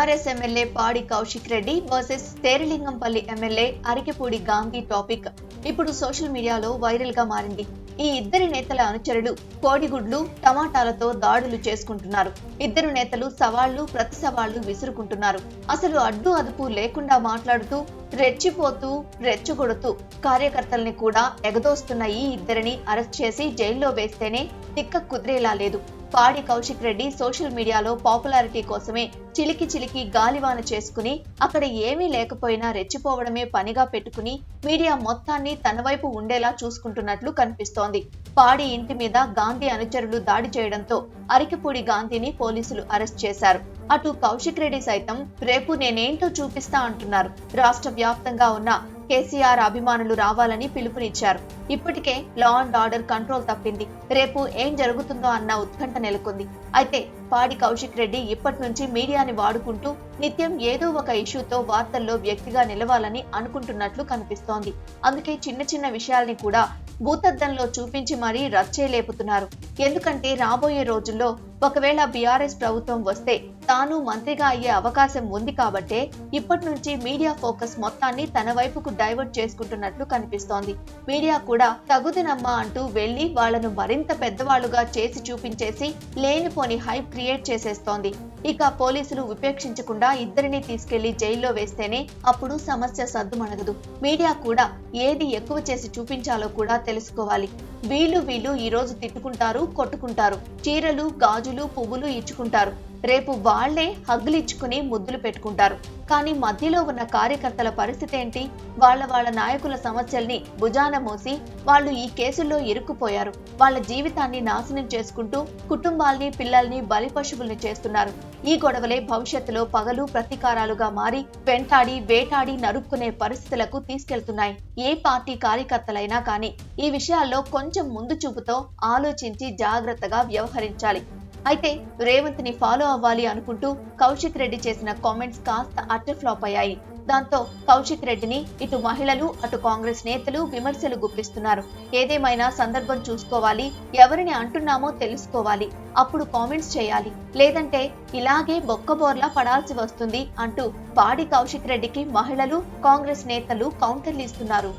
BRS MLA Padi Kaushik Reddy versus Serilingampally MLA Arikepudi Gandhi topic. ఇప్పుడు social మీడియాలో వైరల్గా మారింది. ఈ ఇద్దరి నేతల అనుచరులు కోడిగుడ్లు టమాటాలతో దాడులు చేసుకుంటున్నారు. ఇద్దరు నేతలు సవాళ్ళు ప్రతి సవాళ్ళు విసురుకుంటున్నారు. అసలు అడ్డు అదుపు లేకుండా మాట్లాడుతూ రెచ్చిపోతూ రెచ్చగొడుతూ కార్యకర్తల్ని కూడా ఎగదోస్తున్న ఈ ఇద్దరిని అరెస్ట్ చేసి జైల్లో వేస్తేనే తిక్క కుదిరేలా లేదు. పాడి కౌశిక్ రెడ్డి సోషల్ మీడియాలో పాపులారిటీ కోసమే చిలికి చిలికి గాలివాన చేసుకుని అక్కడ ఏమీ లేకపోయినా రెచ్చిపోవడమే పనిగా పెట్టుకుని మీడియా మొత్తాన్ని తన వైపు ఉండేలా చూసుకుంటున్నట్లు కనిపిస్తోంది. పాడి ఇంటి మీద గాంధీ అనుచరులు దాడి చేయడంతో అరికిపూడి గాంధీని పోలీసులు అరెస్ట్ చేశారు. అటు కౌశిక్ రెడ్డి సైతం రేపు నేనేంటో చూపిస్తా అంటున్నారు. రాష్ట్ర వ్యాప్తంగా ఉన్న కేసీఆర్ అభిమానులు రావాలని పిలుపునిచ్చారు. ఇప్పటికే లా అండ్ ఆర్డర్ కంట్రోల్ తప్పింది. రేపు ఏం జరుగుతుందో అన్న ఉత్కంఠ నెలకొంది. అయితే పాడి కౌశిక్ రెడ్డి ఇప్పటి నుంచి మీడియాని వాడుకుంటూ నిత్యం ఏదో ఒక ఇష్యూతో వార్తల్లో వ్యక్తిగా నిలవాలని అనుకుంటున్నట్లు కనిపిస్తోంది. అందుకే చిన్న చిన్న విషయాల్ని కూడా భూతద్దంలో చూపించి మరీ రచ్చే లేపుతున్నారు. ఎందుకంటే రాబోయే రోజుల్లో ఒకవేళ బీఆర్ఎస్ ప్రభుత్వం వస్తే తాను మంత్రిగా అయ్యే అవకాశం ఉంది కాబట్టే ఇప్పటి నుంచి మీడియా ఫోకస్ మొత్తాన్ని తన వైపుకు డైవర్ట్ చేసుకుంటున్నట్లు కనిపిస్తోంది. మీడియా కూడా తగుదినమ్మా అంటూ వెళ్ళి వాళ్ళను మరింత పెద్దవాళ్ళుగా చేసి చూపించేసి లేనిపోని హైప్ క్రియేట్ చేసేస్తోంది. ఇక పోలీసులు ఉపేక్షించకుండా ఇద్దరిని తీసుకెళ్ళి జైల్లో వేస్తేనే అప్పుడు సమస్య సద్దుమణగదు. మీడియా కూడా ఏది ఎక్కువ చేసి చూపించాలో కూడా తెలుసుకోవాలి. వీళ్ళు వీళ్ళు ఈ రోజు తిట్టుకుంటారు కొట్టుకుంటారు. చీరలు గాజు గాజులు పువ్వులు ఇచ్చుకుంటారు. రేపు వాళ్ళే హగ్గులు ఇచ్చుకుని ముద్దులు పెట్టుకుంటారు. కానీ మధ్యలో ఉన్న కార్యకర్తల పరిస్థితి ఏంటి? వాళ్ళ వాళ్ళ నాయకుల సమస్యల్ని భుజాన మోసి వాళ్ళు ఈ కేసుల్లో ఇరుక్కుపోయారు. వాళ్ళ జీవితాన్ని నాశనం చేసుకుంటూ కుటుంబాల్ని పిల్లల్ని బలి పశువుల్ని చేస్తున్నారు. ఈ గొడవలే భవిష్యత్తులో పగలు ప్రతీకారాలుగా మారి వెంటాడి వేటాడి నరుక్కునే పరిస్థితులకు తీసుకెళ్తున్నాయి. ఏ పార్టీ కార్యకర్తలైనా కానీ ఈ విషయాల్లో కొంచెం ముందు చూపుతో ఆలోచించి జాగ్రత్తగా వ్యవహరించాలి. అయితే రేవంత్ని ఫాలో అవ్వాలి అనుకుంటూ కౌశిక్ రెడ్డి చేసిన కామెంట్స్ కాస్త అటర్ ఫ్లాప్ అయ్యాయి. దాంతో కౌశిక్ రెడ్డిని ఇటు మహిళలు అటు కాంగ్రెస్ నేతలు విమర్శలు గుప్పిస్తున్నారు. ఏదేమైనా సందర్భం చూసుకోవాలి ఎవరిని అంటున్నామో తెలుసుకోవాలి అప్పుడు కామెంట్స్ చేయాలి. లేదంటే ఇలాగే బొక్కబోర్లా పడాల్సి వస్తుంది అంటూ పాడి కౌశిక్ రెడ్డికి మహిళలు కాంగ్రెస్ నేతలు కౌంటర్లు ఇస్తున్నారు.